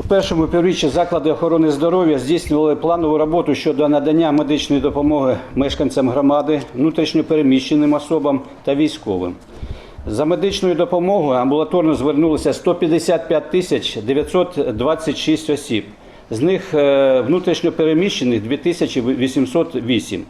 У першому півріччі заклади охорони здоров'я здійснювали планову роботу щодо надання медичної допомоги мешканцям громади, внутрішньопереміщеним особам та військовим. За медичною допомогою амбулаторно звернулося 155 тисяч 926 осіб. З них е, внутрішньопереміщених 2808.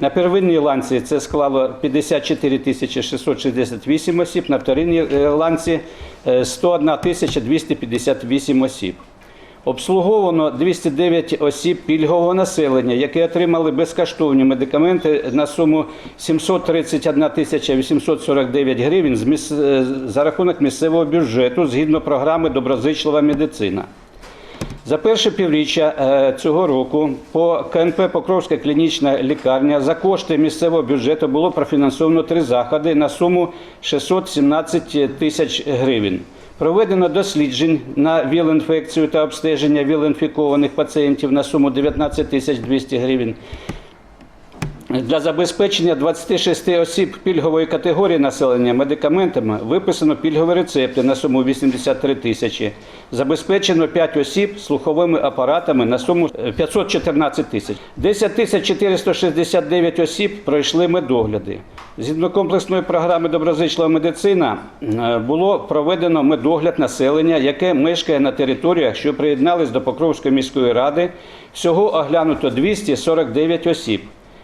На первинній ланці це склало 54 тисячі 668 осіб, на вторинній е, ланці е, 101 тисяча 258 осіб. Обслуговано 209 осіб пільгового населення, які отримали безкоштовні медикаменти на суму 731 тисяча 849 гривень е, за рахунок місцевого бюджету згідно програми Доброзичлива медицина. За перше півріччя е, цього року по КНП Покровська клінічна лікарня за кошти місцевого бюджету було профінансовано три заходи на суму 617 тисяч гривень. Проведено досліджень на віл-інфекцію та обстеження віл-інфікованих пацієнтів на суму 19 тисяч 200 гривень. Для забезпечення 26 осіб пільгової категорії населення медикаментами виписано пільгові рецепти на суму 83 тисячі. Забезпечено 5 осіб слуховими апаратами на суму е, 514 тисяч. 10 тисяч 469 осіб пройшли медогляди. Згідно комплексної програми Доброзичлива медицина е, було проведено медогляд населення, яке мешкає на територіях, що приєднались до Покровської міської ради. Всього оглянуто 249 осіб.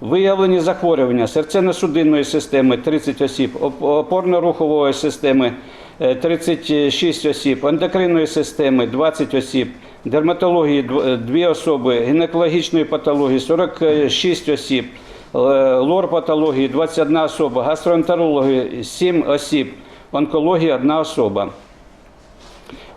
Виявлені захворювання серцево-судинної системи 30 осіб, опорно-рухової системи е, 36 осіб, ендокринної системи 20 осіб, дерматології 2 особи, гінекологічної патології 46 осіб, е, лор-патології 21 особа, гастроентерології 7 осіб, онкології 1 особа.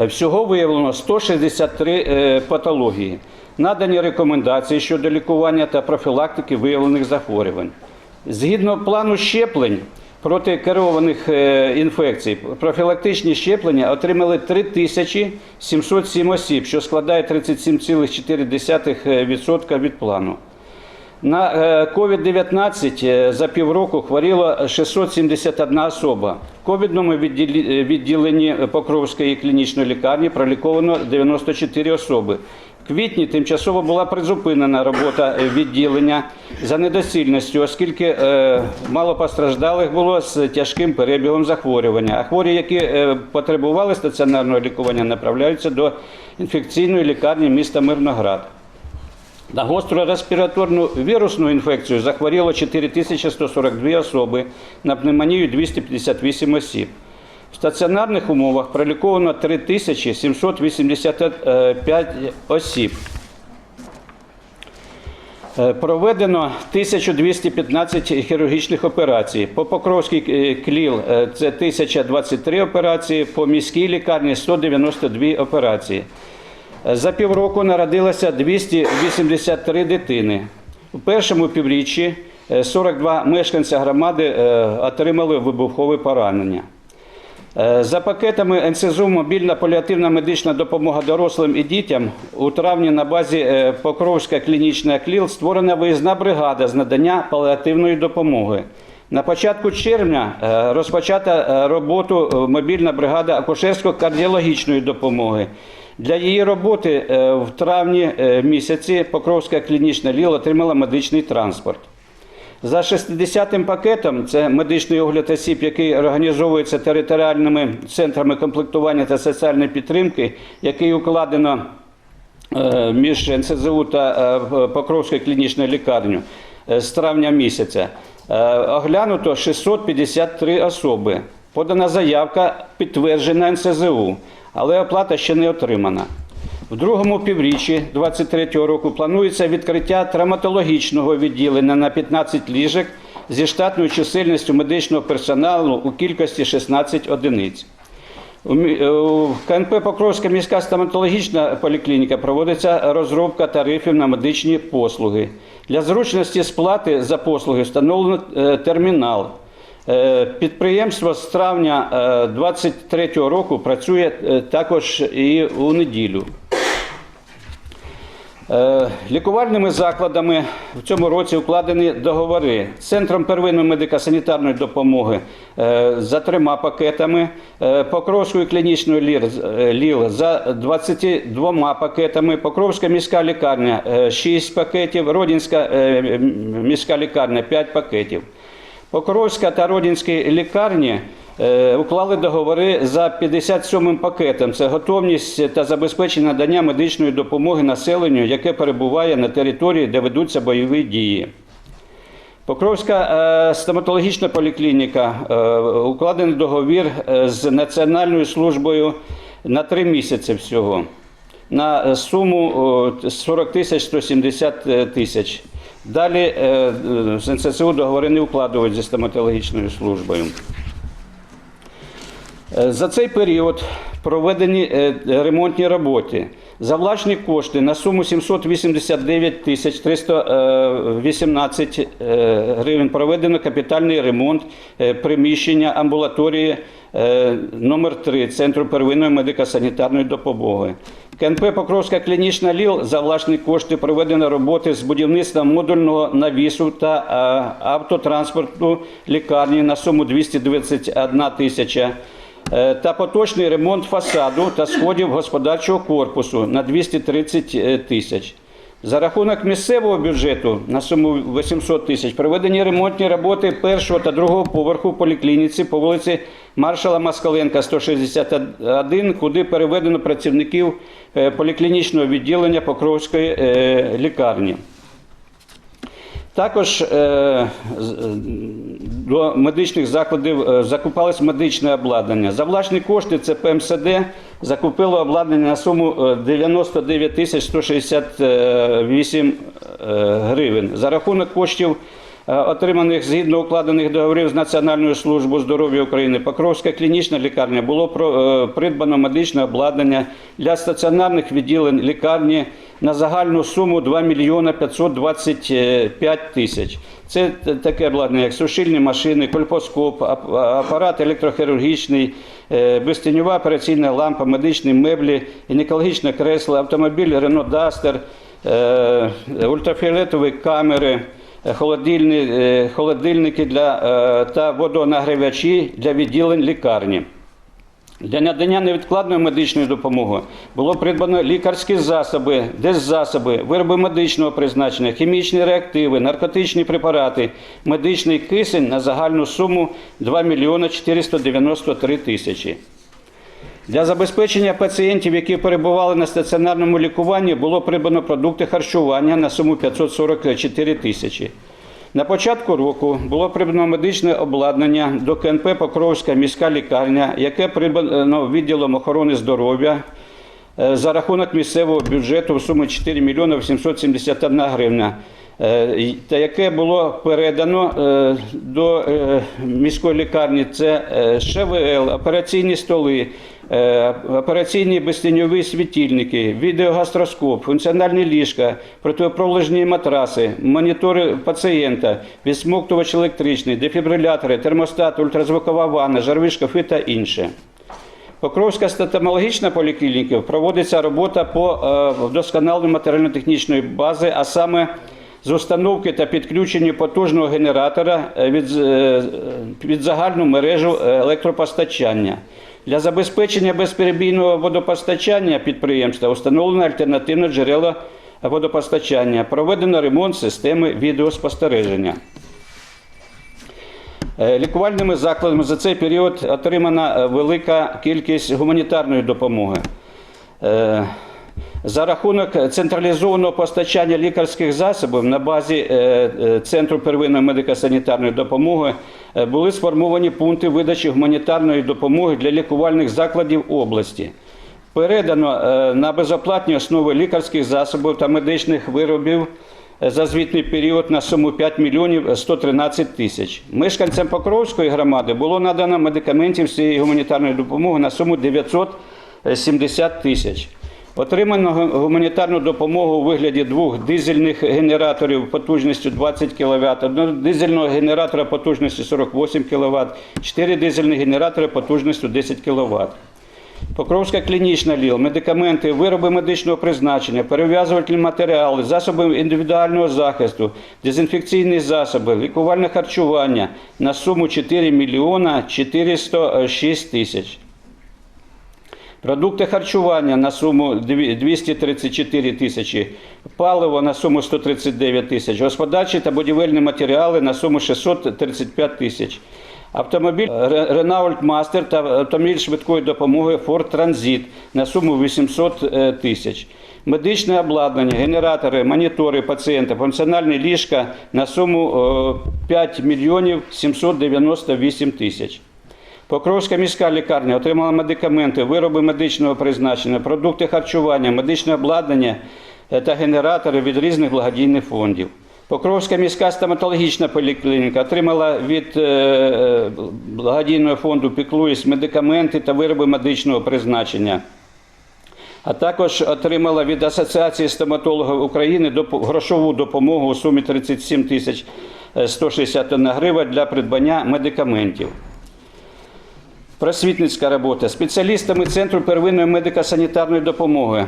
Е, Всього виявлено 163 е, патології. Надані рекомендації щодо лікування та профілактики виявлених захворювань. Згідно плану щеплень проти керованих е, інфекцій, профілактичні щеплення отримали 3707 осіб, що складає 37,4% від плану. На е, COVID-19 е, за півроку хворіло 671 особа. В ковідному е, відділенні Покровської клінічної лікарні проліковано 94 особи. В квітні тимчасово була призупинена робота е, відділення за недосильністю, оскільки е, мало постраждалих було з тяжким перебігом захворювання. А хворі, які е, потребували стаціонарного лікування, направляються до інфекційної лікарні міста Мирноград. На гостру респіраторну вірусну інфекцію захворіло 4142 особи, на пневмонію 258 осіб. В стаціонарних умовах проліковано 3785 осіб. Е, Проведено 1215 хірургічних операцій. По Покровській е, КЛІЛ е, це 1023 операції, по міській лікарні 192 операції. Е, За півроку народилося 283 дитини. У першому півріччі е, 42 мешканця громади е, отримали вибухове поранення. Е, За пакетами НСЗУ мобільна паліативна медична допомога дорослим і дітям у травні на базі е, Покровська клінічна КЛІЛ створена виїзна бригада з надання паліативної допомоги. На початку червня е, розпочата е, роботу е, мобільна бригада акушерсько-кардіологічної допомоги. Для її роботи е, в травні е, місяці Покровська клінічна ЛІЛ отримала медичний транспорт. За 60-м пакетом це медичний огляд осіб, який організовується територіальними центрами комплектування та соціальної підтримки, який укладено е, між НСЗУ та Покровською клінічною лікарнею е, з травня місяця. Оглянуто 653 особи. Подана заявка, підтверджена НСЗУ, але оплата ще не отримана. В другому півріччі 2023 року планується відкриття травматологічного відділення на 15 ліжок зі штатною чисельністю медичного персоналу у кількості 16 одиниць. Е, у КНП Покровська міська стоматологічна поліклініка проводиться розробка тарифів на медичні послуги. Для зручності сплати за послуги встановлено е, термінал. Е, Підприємство з травня 2023 року працює е, також і у неділю. Е, Лікувальними закладами в цьому році укладені договори з Центром первинної медико-санітарної допомоги е, за трьома пакетами, е, Покровською клінічною е, ЛІЛ за 22 пакетами, Покровська міська лікарня 6 пакетів, Родінська е, міська лікарня 5 пакетів. Покровська та Родінські лікарні е, уклали договори за 57-м пакетом. Це готовність та забезпечення надання медичної допомоги населенню, яке перебуває на території, де ведуться бойові дії. Покровська е, стоматологічна поліклініка е, укладений договір з Національною службою на три місяці всього на суму о, 40 тисяч 170 тисяч. Далі е, е, з НСЦУ договори не укладують зі стоматологічною службою. Е, За цей період проведені ремонтні роботи. За власні кошти на суму 789 тисяч 318 е, гривень проведено капітальний ремонт е, приміщення амбулаторії е, номер 3 Центру первинної медико-санітарної допомоги. КНП Покровська клінічна ЛІЛ за власні кошти проведено роботи з будівництва модульного навісу та е, автотранспорту лікарні на суму 221 тисяча. Е, та поточний ремонт фасаду та сходів господарчого корпусу на 230 тисяч. За рахунок місцевого бюджету на суму 800 тисяч проведені ремонтні роботи першого та другого поверху поліклініці по вулиці Маршала Москаленка, 161, куди переведено працівників е, поліклінічного відділення Покровської е, лікарні. Також е, е, до медичних закладів е, закупалось медичне обладнання. За власні кошти це ПМСД закупило обладнання на суму е, 99 тисяч 168 е, гривень. За рахунок коштів, отриманих згідно укладених договорів з Національною службою здоров'я України, Покровська клінічна лікарня було е, придбано медичне обладнання для стаціонарних відділень лікарні на загальну суму 2 мільйона 525 тисяч. Це таке обладнання, як сушильні машини, кольпоскоп, ап- апарат електрохірургічний, е, безтіньова операційна лампа, медичні меблі, гінекологічне кресло, автомобіль Renault Duster, е, ультрафіолетові камери, е, е, холодильники для, е, та водонагрівачі для відділень лікарні. Для надання невідкладної медичної допомоги було придбано лікарські засоби, деззасоби, вироби медичного призначення, хімічні реактиви, наркотичні препарати, медичний кисень на загальну суму 2 мільйони 493 тисячі. Для забезпечення пацієнтів, які перебували на стаціонарному лікуванні, було придбано продукти харчування на суму 544 тисячі. На початку року було придбано медичне обладнання до КНП Покровська міська лікарня, яке придбано відділом охорони здоров'я е, за рахунок місцевого бюджету в сумі 4 мільйони 871 гривня, та яке було передано е, до е, міської лікарні. Це е, ШВЛ, операційні столи, е, операційні безтіньові світильники, відеогастроскоп, функціональні ліжка, протипролежні матраси, монітори пацієнта, відсмоктувач електричний, дефібрилятори, термостат, ультразвукова ванна, жарові шкафи та інше. Покровська стоматологічна поліклініка проводиться робота по е, вдосконаленню матеріально-технічної бази, а саме з установки та підключення потужного генератора е, від, е, від загальну мережу е, електропостачання. Для забезпечення безперебійного водопостачання підприємства встановлено альтернативне джерело водопостачання. Проведено ремонт системи відеоспостереження. Е, Лікувальними закладами за цей період отримана е, велика кількість гуманітарної допомоги. За рахунок централізованого постачання лікарських засобів на базі е, е, Центру первинної медико-санітарної допомоги е, були сформовані пункти видачі гуманітарної допомоги для лікувальних закладів області. Передано на безоплатні основи лікарських засобів та медичних виробів за звітний період на суму 5 мільйонів 113 тисяч. Мешканцям Покровської громади було надано медикаментів цієї гуманітарної допомоги на суму 970 тисяч. Отримано гуманітарну допомогу у вигляді двох дизельних генераторів потужністю 20 кВт, одного дизельного генератора потужністю 48 кВт, чотири дизельні генератори потужністю 10 кВт. Покровська клінічна ЛІЛ, медикаменти, вироби медичного призначення, перев'язувальні матеріали, засоби індивідуального захисту, дезінфекційні засоби, лікувальне харчування на суму 4 мільйона 406 тисяч. Продукти харчування на суму 234 тисячі, паливо на суму 139 тисяч, господарчі та будівельні матеріали на суму 635 тисяч. Автомобіль Renault Master та автомобіль швидкої допомоги Ford Transit на суму 800 е, тисяч. Медичне обладнання, генератори, монітори пацієнта, функціональні ліжка на суму е, 5 мільйонів 798 тисяч. Покровська міська лікарня отримала медикаменти, вироби медичного призначення, продукти харчування, медичне обладнання е, та генератори від різних благодійних фондів. Покровська міська стоматологічна поліклініка отримала від е, е, благодійного фонду Піклуєсь медикаменти та вироби медичного призначення. А також отримала від Асоціації стоматологів України грошову допомогу у сумі 37 тисяч е, 161 гривень для придбання медикаментів. Просвітницька робота спеціалістами Центру первинної медико-санітарної допомоги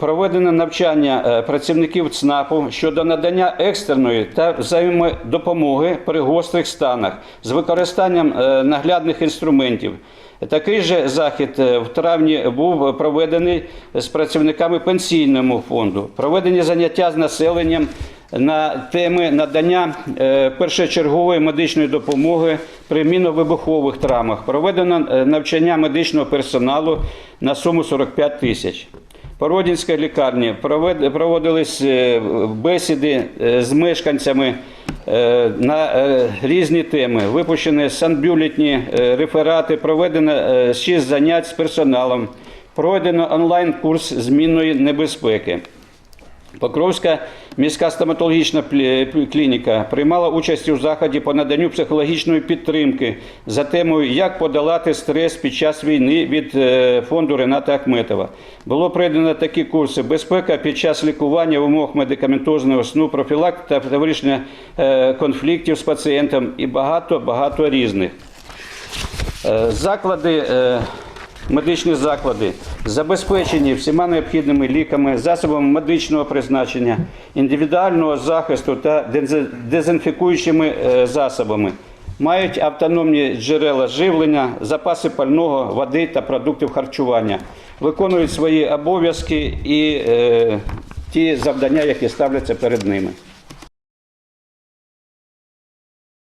проведено навчання е, працівників ЦНАПу щодо надання екстреної та взаємодопомоги при гострих станах з використанням е, наглядних інструментів. Такий же захід е, в травні був проведений з працівниками пенсійного фонду. Проведені заняття з населенням на теми надання е, першочергової медичної допомоги при міновибухових травмах. Проведено е, навчання медичного персоналу на суму 45 тисяч. По Родінській лікарні проводились е, бесіди з мешканцями на різні теми. Випущені санбюлетні е, реферати, проведено 6 занять з персоналом, пройдено онлайн-курс змінної небезпеки. Покровська міська стоматологічна клініка приймала участь у заході по наданню психологічної підтримки за темою Як подолати стрес під час війни від е, фонду Рената Ахметова. Було пройдено такі курси: безпека під час лікування в умовах медикаментозного сну, профілактика та вирішення е, конфліктів з пацієнтом і багато багато різних. Е, Заклади, медичні заклади забезпечені всіма необхідними ліками, засобами медичного призначення, індивідуального захисту та дезінфікуючими е, засобами. Мають автономні джерела живлення, запаси пального, води та продуктів харчування, виконують свої обов'язки і е, ті завдання, які ставляться перед ними.